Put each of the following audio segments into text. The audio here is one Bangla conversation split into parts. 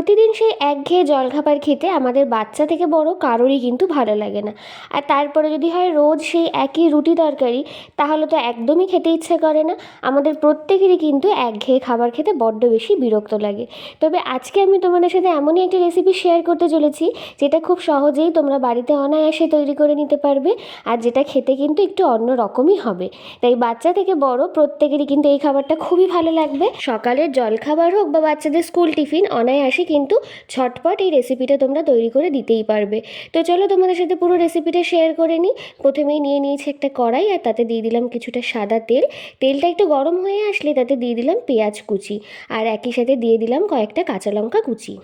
প্রতিদিন সেই একঘেয়ে জলখাবার খেতে আমাদের বাচ্চা থেকে বড় কারোরই কিন্তু ভালো লাগে না। আর তারপরে যদি হয় রোজ সেই একই রুটি তরকারি, তাহলে তো একদমই খেতে ইচ্ছে করে না। আমাদের প্রত্যেকেরই কিন্তু একঘেয়ে খাবার খেতে বড্ড বেশি বিরক্ত লাগে। তবে আজকে আমি তোমাদের সাথে এমনই একটা রেসিপি শেয়ার করতে চলেছি, যেটা খুব সহজেই তোমরা বাড়িতে অনায়াসে তৈরি করে নিতে পারবে, আর যেটা খেতে কিন্তু একটু অন্য রকমই হবে। তাই বাচ্চা থেকে বড় প্রত্যেকেরই কিন্তু এই খাবারটা খুবই ভালো লাগবে। সকালের জলখাবার হোক বা বাচ্চাদের স্কুল টিফিন অনায়াসে কিন্তু ঝটপট এই রেসিপিটা তোমরা তৈরি করে দিতেই পারবে। তো চলো তোমাদের সাথে পুরো রেসিপিটা শেয়ার করে নিই। প্রথমেই নিয়ে নিয়েছি একটা কড়াই আর তাতে দিয়ে দিলাম কিছুটা সাদা তেল। তেলটা একটু গরম হয়ে আসলে তাতে দিয়ে দিলাম পেঁয়াজ কুচি আর একই সাথে দিয়ে দিলাম কয়েকটা কাঁচা লঙ্কা কুচি।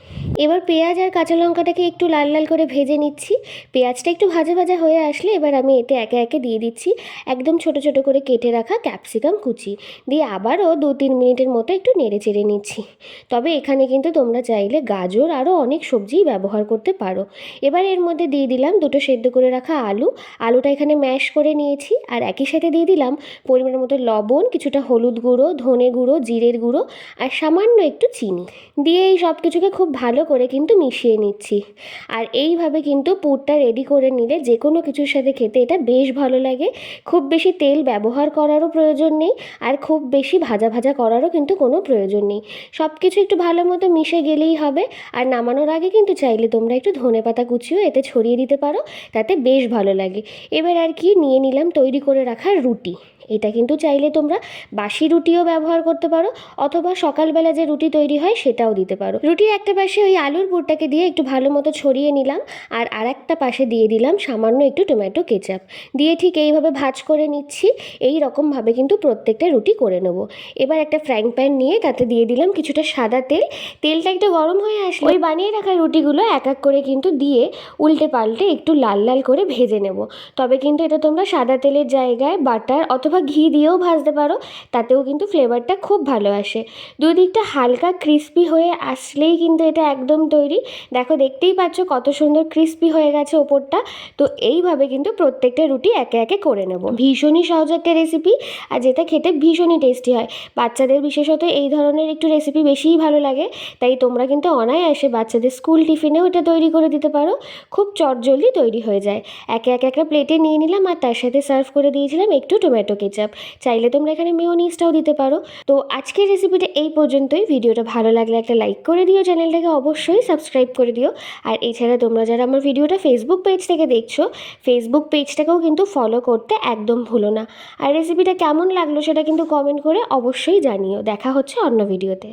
এবার পেঁয়াজ আর কাঁচা লঙ্কাটাকে একটু লাল লাল করে ভেজে নিচ্ছি। পেঁয়াজটা একটু ভাজা ভাজা হয়ে আসলে এবার আমি এতে একে একে দিয়ে দিচ্ছি একদম ছোট ছোট করে কেটে রাখা ক্যাপসিকাম কুচি। দিয়ে আবারও দু তিন মিনিটের মতো একটু নেড়ে চেড়ে নিচ্ছি। তবে এখানে কিন্তু তোমরা চাইলে গাজর আরও অনেক সবজিই ব্যবহার করতে পারো। এবার এর মধ্যে দিয়ে দিলাম দুটো সেদ্ধ করে রাখা আলু। আলুটা এখানে ম্যাশ করে নিয়েছি। আর একই সাথে দিয়ে দিলাম পরিমাণ মতো লবণ, কিছুটা হলুদ গুঁড়ো, ধনে গুঁড়ো, জিরের গুঁড়ো আর সামান্য একটু চিনি। দিয়ে এই সব কিছুকে খুব ভালো করে কিন্তু মিশিয়ে নিচ্ছি। আর এইভাবে কিন্তু পুরটা রেডি করে নিলে যে কোনো কিছুর সাথে খেতে এটা বেশ ভালো লাগে। খুব বেশি তেল ব্যবহার করারও প্রয়োজন নেই আর খুব বেশি ভাজা ভাজা করারও কিন্তু কোনো প্রয়োজন নেই। সব কিছু একটু ভালো মতো মিশে গেলেই হবে। আর নামানোর আগে কিন্তু চাইলে তোমরা একটু ধনে পাতা কুচিও এতে ছড়িয়ে দিতে পারো, তাতে বেশ ভালো লাগে। এবার আর কি, নিয়ে নিলাম তৈরি করে রাখা রুটি। এটা কিন্তু চাইলে তোমরা বাসি রুটিও ব্যবহার করতে পারো, অথবা সকালবেলা যে রুটি তৈরি হয় সেটাও দিতে পারো। রুটির একটা পাশে ওই আলুর পুরটাকে দিয়ে একটু ভালো মতো ছড়িয়ে নিলাম, আর আর একটা পাশে দিয়ে দিলাম সামান্য একটু টমেটো কেচাপ। দিয়ে ঠিক এইভাবে ভাজ করে নিচ্ছি, এই রকমভাবে কিন্তু প্রত্যেকটা রুটি করে নেব। এবার একটা ফ্রাইং প্যান নিয়ে তাতে দিয়ে দিলাম কিছুটা সাদা তেল। তেলটা একটু গরম হয়ে আসলে ওই বানিয়ে রাখা রুটিগুলো এক এক করে কিন্তু দিয়ে উল্টে পাল্টে একটু লাল লাল করে ভেজে নেব। তবে কিন্তু এটা তোমরা সাদা তেলের জায়গায়, বাটার অথবা ঘি দিয়েও ভাজতে পারো, তাতেও কিন্তু ফ্লেভারটা খুব ভালো আসে। দুই দিকটা হালকা ক্রিস্পি হয়ে আসলেই কিন্তু এটা একদম তৈরি। দেখো, দেখতেই পাচ্ছ কত সুন্দর ক্রিস্পি হয়ে গেছে ওপরটা। তো এইভাবে কিন্তু প্রত্যেকটা রুটি একে একে করে নেব। ভীষণই সহজ একটা রেসিপি আর যেটা খেতে ভীষণই টেস্টি হয়। বাচ্চাদের বিশেষত এই ধরনের একটু রেসিপি বেশিই ভালো লাগে, তাই তোমরা কিন্তু অনায়াসে বাচ্চাদের স্কুল টিফিনেও এটা তৈরি করে দিতে পারো। খুব চটজলদি তৈরি হয়ে যায়। একে একে একটা প্লেটে নিয়ে নিলাম আর তার সাথে সার্ভ করে দিয়েছিলাম একটু টমেটো কেচাপ, চাইলে তোমরা এখানে মেয়োনিজটাও দিতে পারো। তো আজকের রেসিপিটা এই পর্যন্তই। ভিডিওটা ভালো লাগলে একটা লাইক করে দিও, চ্যানেলটাকে অবশ্যই সাবস্ক্রাইব করে দিও। আর এছাড়া তোমরা যারা আমার ভিডিওটা ফেসবুক পেজ থেকে দেখছ ফেসবুক পেজটাকেও কিন্তু ফলো করতে একদম ভুলো না। আর রেসিপিটা কেমন লাগল সেটা কিন্তু কমেন্ট করে অবশ্যই জানিও। দেখা হচ্ছে অন্য ভিডিওতে